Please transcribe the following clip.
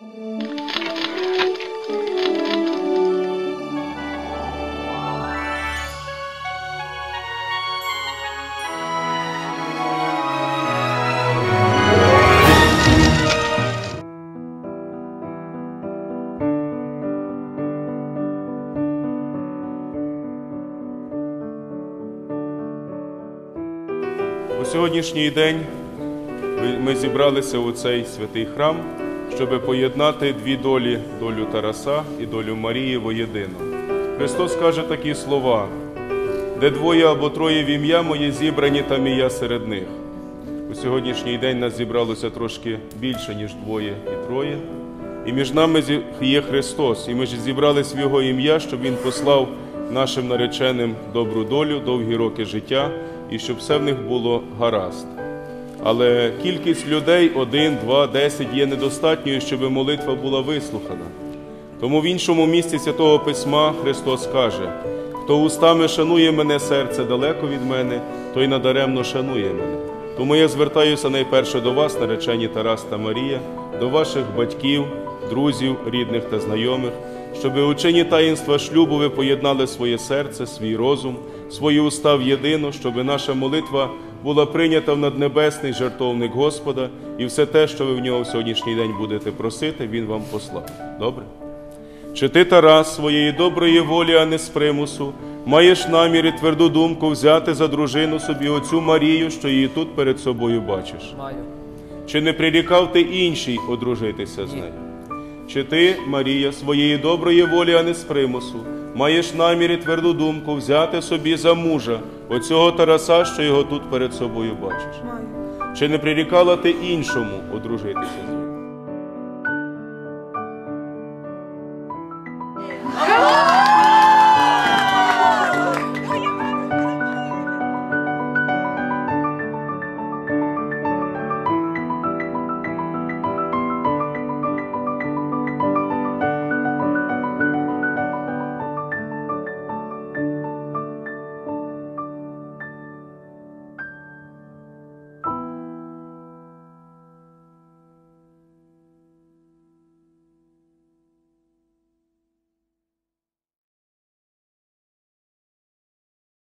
У сьогоднішній день ми зібралися у цей святий храм, щоб поєднати дві долі долю Тараса і долю Марії воєдино. Христос каже такі слова: де двоє або троє в ім'я моє зібрані, там і я серед них. У сьогоднішній день нас зібралося трошки більше, ніж двоє і троє. І між нами є Христос, і ми ж зібрались в Його ім'я, щоб Він послав нашим нареченим добру долю, довгі роки життя, і щоб все в них було гаразд. Але кількість людей один, два, десять є недостатньою, щоб молитва була вислухана. Тому в іншому місці Святого Письма Христос каже: хто устами шанує мене, серце далеко від мене, той надаремно шанує мене. Тому я звертаюся найперше до вас, наречені Тарас та Марія, до ваших батьків, друзів, рідних та знайомих, щоб у чині таїнства шлюбу ви поєднали своє серце, свій розум, свої уста в єдино, щоб наша молитва була прийнята в наднебесний жертовник Господа, і все те, що ви в нього в сьогоднішній день будете просити, Він вам послав. Добре? Чи ти, Тарас, своєї доброї волі, а не з примусу, маєш намір і тверду думку взяти за дружину собі оцю Марію, що її тут перед собою бачиш? Маю. Чи не прирікав ти іншій одружитися з нею? Чи ти, Марія, своєї доброї волі, а не з примусу, маєш намір і тверду думку взяти собі за мужа оцього Тараса, що його тут перед собою бачиш? Чи не прирікала ти іншому одружитися з ним?